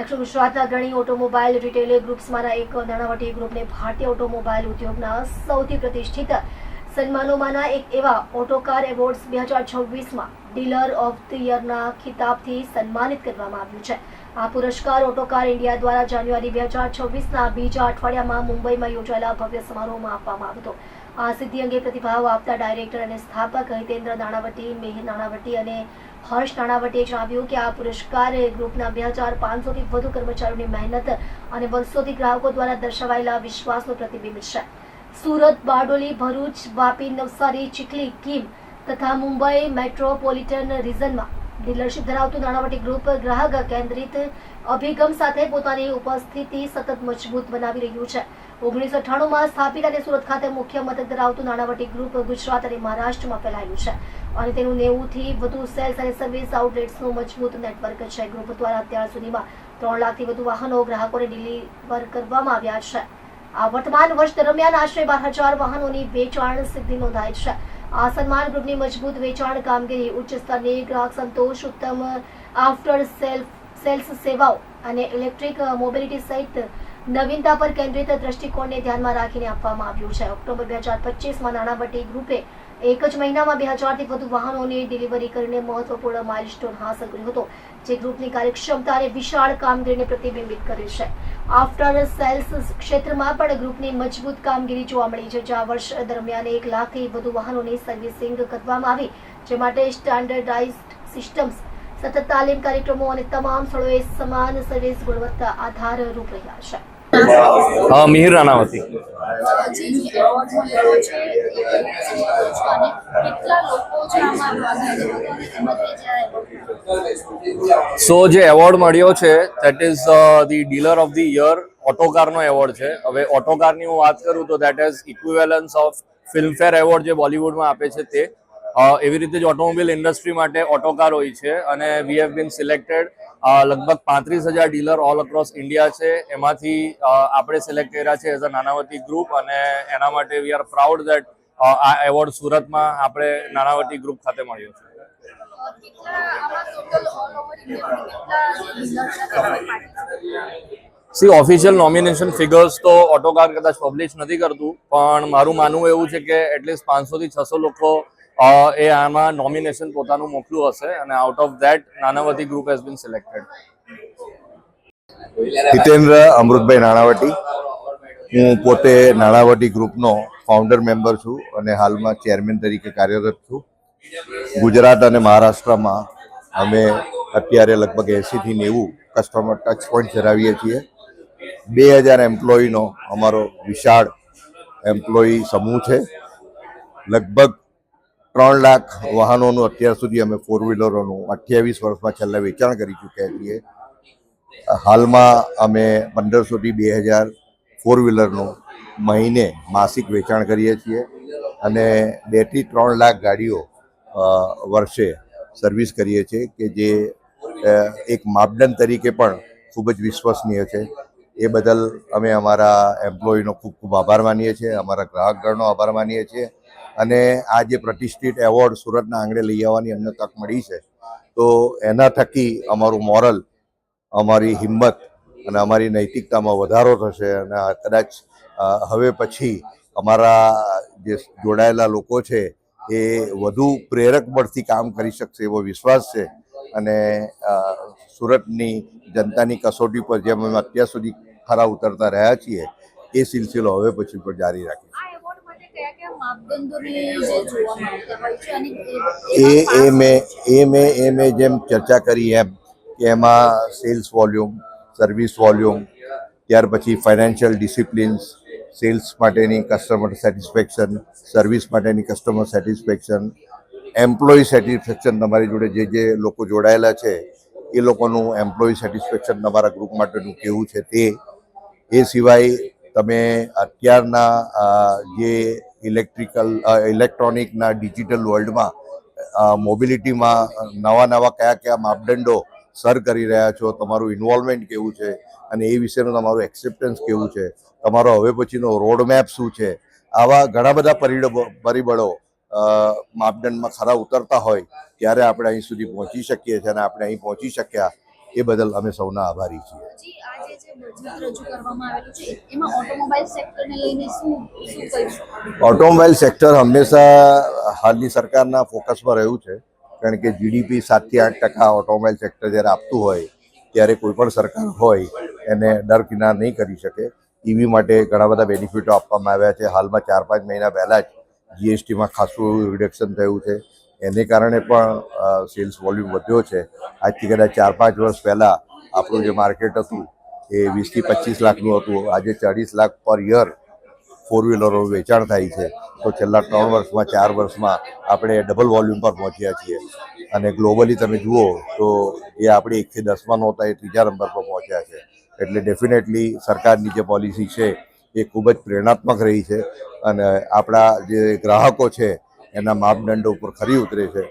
દક્ષિણ ગુજરાતના અગ્રણી ઓટોમોબાઈલ રિટેલ ગ્રુપ્સમાંના એક નાણાવટી ગ્રુપને ભારતીય ઓટોમોબાઈલ ઉદ્યોગના સૌથી પ્રતિષ્ઠિત સન્માનોમાંના એક એવા ઓટોકાર એવોર્ડ્સ બે હજાર છવ્વીસમાં ડીલર ઓફ ધ યરના ખિતાબથી સન્માનિત કરવામાં આવ્યું છે. આ પુરસ્કાર ઓટોકાર ઇન્ડિયા દ્વારા જાન્યુઆરી બે હજાર છવ્વીસના બીજા અઠવાડિયામાં મુંબઈમાં યોજાયેલા ભવ્ય સમારોહમાં આપવામાં આવ્યો હતો. આ સિદ્ધિ અંગે પ્રતિભાવ આપતા ડાયરેક્ટર અને સ્થાપક હિતેન્દ્ર નાણાવટી, મેહર નાણાવટી અને હર્ષ નાણાવટીએ જણાવ્યું કે આ પુરસ્કાર ગ્રુપના બે હજાર પાંચસોથી વધુ કર્મચારીઓની મહેનત અને બસોથી ગ્રાહકો દ્વારા દર્શાવાયેલા વિશ્વાસનું પ્રતિબિંબ છે. સુરત, બારડોલી, ભરૂચ, વાપી, નવસારી, ચીખલી, કીમ તથા મુંબઈ મેટ્રોપોલિટન રિઝનમાં ડીલરશીપ ધરાવતું નાણાવટી ગ્રુપ ગ્રાહક કેન્દ્રિત અભિગમ સાથે પોતાની ઉપસ્થિતિ સતત મજબૂત બનાવી રહ્યું છે. ઓગણીસો અઠ્ઠાણુંમાં સ્થાપિત અને સુરત ખાતે મુખ્ય મથક ધરાવતું નાણાવટી ગ્રુપ ગુજરાત અને મહારાષ્ટ્રમાં ફેલાયું છે અને તેનું નેવુંથી વધુ સેલ્સ અને સર્વિસ આઉટલેટ્સનું મજબૂત નેટવર્ક છે. ગ્રુપ દ્વારા અત્યાર સુધીમાં ત્રણ લાખથી વધુ વાહનો ગ્રાહકોને ડિલિવર કરવામાં આવ્યા છે. આ વર્તમાન વર્ષ દરમિયાન આશરે બાર હજાર વાહનોની વેચાણ સિદ્ધિ નોંધાઈ છે. આ સન્માન ગ્રુપની મજબૂત વેચાણ કામગીરી ઉચ્ચ સ્તરની ગ્રાહક સંતોષ, ઉત્તમ આફ્ટર સેલ્ફ સેલ્સ સેવાઓ અને ઇલેક્ટ્રિક મોબિલિટી સહિત નવીનતા પર કેન્દ્રિત દ્રષ્ટિકોણને ધ્યાનમાં રાખીને આપવામાં આવ્યું છે. ઓક્ટોબર બે હજાર પચીસમાં નાણાવટી ગ્રુપે એક જ મહિનામાં બે હજારથી વધુ વાહનોની ડિલિવરી કરીને મહત્વપૂર્ણ માઇલસ્ટોન હાંસલ કર્યો હતો, જે ગ્રુપની કાર્યક્ષમતા અને વિશાળ કામગીરીને પ્રતિબિંબિત કરે છે. આફ્ટર સેલ્સ ક્ષેત્રમાં પણ ગ્રુપની મજબૂત કામગીરી જોવા મળી છે, જ્યાં વર્ષ દરમિયાન એક લાખથી વધુ વાહનોની સર્વિસિંગ કરવામાં આવી, જે માટે સ્ટાન્ડર્ડાઇઝ્ડ સિસ્ટમ્સ સતત તાલીમ કાર્યક્રમો અને તમામ સ્થળોએ સમાન સર્વિસ ગુણવત્તા આધારરૂપ રહ્યા છે. હા મિહિર રાણાવતી. સો જે એવોર્ડ મળ્યો? છે that is the dealer of the year ઓટોકારનો award છે. હવે ઓટોકારની હું વાત કરું તો that is equivalence of Filmfare award જે બોલિવૂડમાં આપે છે તે એવી રીતે જ ઓટોમોબાઈલ ઇન્ડસ્ટ્રી માટે ઓટોકાર હોય છે અને વી હેવ બીન સિલેક્ટેડ લગભગ પાંત્રીસ હજાર ડીલર ઓલ અક્રોસ ઇન્ડિયા છે. એમાંથી આપણે સિલેક્ટ કર્યા છે એઝ અ નાનાવતી ગ્રુપ અને એના માટે વી આર પ્રાઉડ દેટ આ એવોર્ડ સુરતમાં આપણે નાનાવતી ગ્રુપ ખાતે મળ્યો છે. સી ઓફિશિયલ નોમિનેશન ફિગર્સ તો ઓટોકાર કદાચ પબ્લિશ નથી કરતું, પણ મારું માનવું એવું છે કે એટલીસ્ટ પાંચસોથી છસો લોકો એ આમાં નોમિનેશન પોતાનું મોકલ્યું હશે અને out of that Nanavati group has been selected Hitendra Amrutbhai Nanavati. હું પોતે નાણાવટી ગ્રુપનો ફાઉન્ડર મેમ્બર છું અને હાલમાં ચેરમેન તરીકે કાર્યરત છું. ગુજરાત અને મહારાષ્ટ્રમાં અમે અત્યારે લગભગ એંસીથી નેવું કસ્ટમર ટચ પોઈન્ટ ધરાવીએ છીએ. બે હજાર એમ્પ્લોયીનો અમારો વિશાળ એમ્પ્લોયી સમૂહ છે. લગભગ ત્રણ લાખ વાહનોનું અત્યાર સુધી અમે ફોર વ્હીલરોનું અઠ્યાવીસ વર્ષમાં છેલ્લા વેચાણ કરી ચૂક્યા છીએ. હાલમાં અમે પંદરસોથી બે હજાર ફોર વ્હીલરનું મહિને માસિક વેચાણ કરીએ છીએ અને બેથી ત્રણ લાખ ગાડીઓ વર્ષે સર્વિસ કરીએ છીએ કે જે એક માપદંડ તરીકે પણ ખૂબ જ વિશ્વસનીય છે. એ બદલ અમે અમારા એમ્પ્લોયીનો ખૂબ ખૂબ આભાર માનીએ છીએ, અમારા ગ્રાહકગણનો આભાર માનીએ છીએ. અને આ જે પ્રતિષ્ઠિત એવોર્ડ સુરતના આંગણે લઈ આવવાની અમને તક મળી છે, તો એના થકી અમારું મોરલ, અમારી હિંમત અને અમારી નૈતિકતામાં વધારો થશે અને કદાચ હવે પછી અમારા જે જોડાયેલા લોકો છે એ વધુ પ્રેરક બળથી કામ કરી શકશે એવો વિશ્વાસ છે અને સુરતની જનતાની કસોટી પર જેમ અમે અત્યાર સુધી ખરા ઉતરતા રહ્યા છીએ, એ સિલસિલો હવે પછી પણ જારી રાખીશું. એ એ મેં એ મેં એ મેં જેમ ચર્ચા કરી એમ કે એમાં સેલ્સ વોલ્યુમ સર્વિસ વોલ્યુમ ત્યાર પછી ફાઇનાન્શિયલ ડિસિપ્લિન્સ સેલ્સ માટેની કસ્ટમર સેટિસ્ફેક્શન સર્વિસ માટેની કસ્ટમર સેટિસ્ફેક્શન એમ્પ્લોયી સેટિસ્ફેક્શન તમારી જોડે જે જે લોકો જોડાયેલા છે એ લોકોનું એમ્પ્લોયી સેટિસ્ફેક્શન તમારા ગ્રુપ માટેનું કેવું છે તે એ સિવાય તમે અત્યારના જે ઇલેક્ટ્રિકલ ઇલેક્ટ્રોનિકના ડિજિટલ વર્લ્ડમાં મોબિલિટીમાં નવા નવા કયા કયા માપદંડો સર કરી રહ્યા છો, તમારું ઇન્વોલ્વમેન્ટ કેવું છે, અને એ વિશેનું તમારું એક્સેપ્ટન્સ કેવું છે, તમારો હવે પછીનો રોડમેપ શું છે, આવા ઘણા બધા પરિબળો માપદંડમાં ખરા ઉતરતા હોય, ત્યારે આપણે અહીં સુધી પહોંચી શકીએ છીએ અને આપણે અહીં પહોંચી શક્યા. એ બદલ અમે સૌના આભારી છીએ. ઓટોમોબાઈલ સેક્ટર હંમેશા હાલની સરકારના ફોકસમાં રહ્યું છે. કારણ કે જીડીપી સાતથી આઠ ટકા ઓટોમોબાઈલ સેક્ટર જ્યારે આપતું હોય ત્યારે કોઈ પણ સરકાર હોય એને ડર કિનાર નહીં કરી શકે. ઈવી માટે ઘણા બધા બેનિફિટો આપવામાં આવ્યા છે. હાલમાં ચાર પાંચ મહિના પહેલાં જ જીએસટીમાં ખાસું રિડક્શન થયું છે. એને કારણે પણ સેલ્સ વોલ્યુમ વધ્યો છે. આજથી કદાચ ચાર પાંચ વર્ષ પહેલાં આપણું જે માર્કેટ હતું, એ વીસથી પચીસ લાખનું હતું. આજે ચાળીસ લાખ પર યર ફોર વ્હીલરો વેચાણ થાય છે. તો છેલ્લા ત્રણ વર્ષમાં, ચાર વર્ષમાં આપણે ડબલ વોલ્યુમ પર પહોંચ્યા છીએ. અને ગ્લોબલી તમે જુઓ, તો એ આપણે એકથી દસમાં નહોતા, એ ત્રીજા નંબર પર પહોંચ્યા છે. એટલે ડેફિનેટલી સરકારની જે પોલિસી છે, એ ખૂબ જ પ્રેરણાત્મક રહી છે. અને આપણા જે ગ્રાહકો છે એના માપદંડો ઉપર ખરી ઉતરે છે.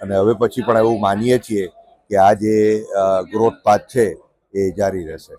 અને હવે પછી પણ એવું માનીએ છીએ કે આ જે ગ્રોથ પાથ છે એ જારી રહેશે.